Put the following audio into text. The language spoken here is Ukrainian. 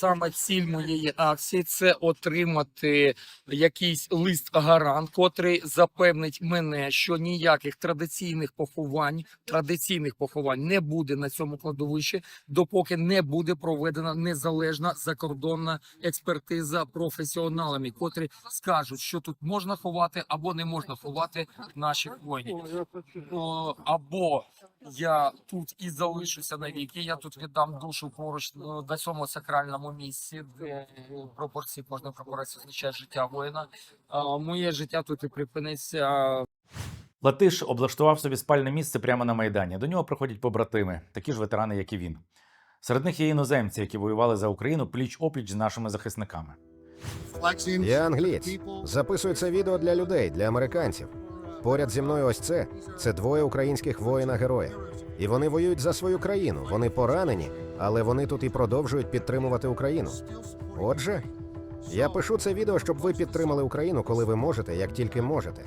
саме ціль моєї акції це отримати якийсь лист гарант, котрий запевнить мене, що ніяких традиційних поховань, традиційних поховань не буде на цьому кладовищі, допоки не буде проведена незалежна закордонна експертиза професіоналами, котрі скажуть, що тут можна ховати або не можна ховати наших воїнів. Або я тут і залишуся навіки. Я тут віддам душу поруч ну, на цьому сакральному місці, де е, пропорції кожної пропорції означає життя воїна. А моє життя тут і припиниться. Латиш облаштував собі спальне місце прямо на майдані. До нього приходять побратими, такі ж ветерани, як і він. Серед них є іноземці, які воювали за Україну пліч опліч з нашими захисниками. Я англієць. Записую це відео для людей, для американців. Поряд зі мною ось це. Це двоє українських воїна-героя. І вони воюють за свою країну. Вони поранені, але вони тут і продовжують підтримувати Україну. Отже, я пишу це відео, щоб ви підтримали Україну, коли ви можете, як тільки можете.